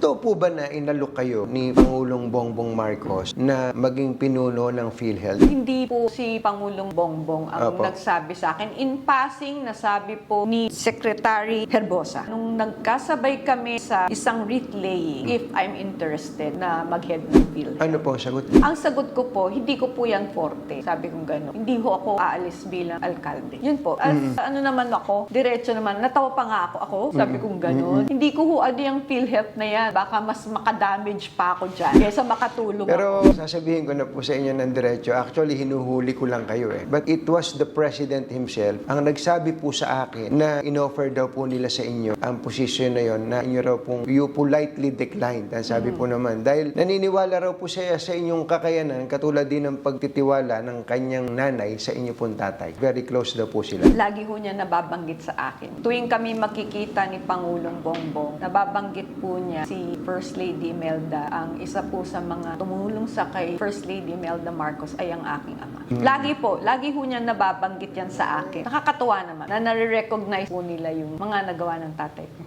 Totoo po ba na inalok kayo ni Pangulong Bongbong Marcos na maging pinuno ng PhilHealth? Hindi po si Pangulong Bongbong ang Apo. nagsabi sa akin. In passing, nasabi po ni Secretary Herbosa. Nung nagkasabay kami sa isang wreath laying, if I'm interested na mag-head ng PhilHealth. Ano po ang sagot? Ang sagot ko po, hindi ko po yan forte. Sabi ko gano'n. Hindi ho ako aalis bilang alkalde. Yun po. As ano naman ako, diretso naman, natawa pa nga ako. Ako, sabi ko gano'n. Hindi ko ho ano yung PhilHealth na yan. Baka mas makadamage pa ako dyan. Kesa makatulong ako. Pero sasabihin ko na po sa inyo ng diretso, actually hinuhuli ko lang kayo eh. But it was the President himself ang nagsabi po sa akin na inoffer daw po nila sa inyo ang posisyon na yon na inyo raw pong you politely declined. Ang sabi po naman, dahil naniniwala raw po siya sa inyong kakayanan katulad din ng pagtitiwala ng kanyang nanay sa inyo pong tatay. Very close daw po sila. Lagi ho niya nababanggit sa akin. Tuwing kami makikita ni Pangulong Bongbong, nababanggit po niya si First Lady Imelda. Ang isa po sa mga tumulong sa kay First Lady Imelda Marcos ay ang aking ama. Lagi po, lagi ho niya nababanggit yan sa akin. Nakakatuwa naman na nare-recognize po nila yung mga nagawa ng tatay ko.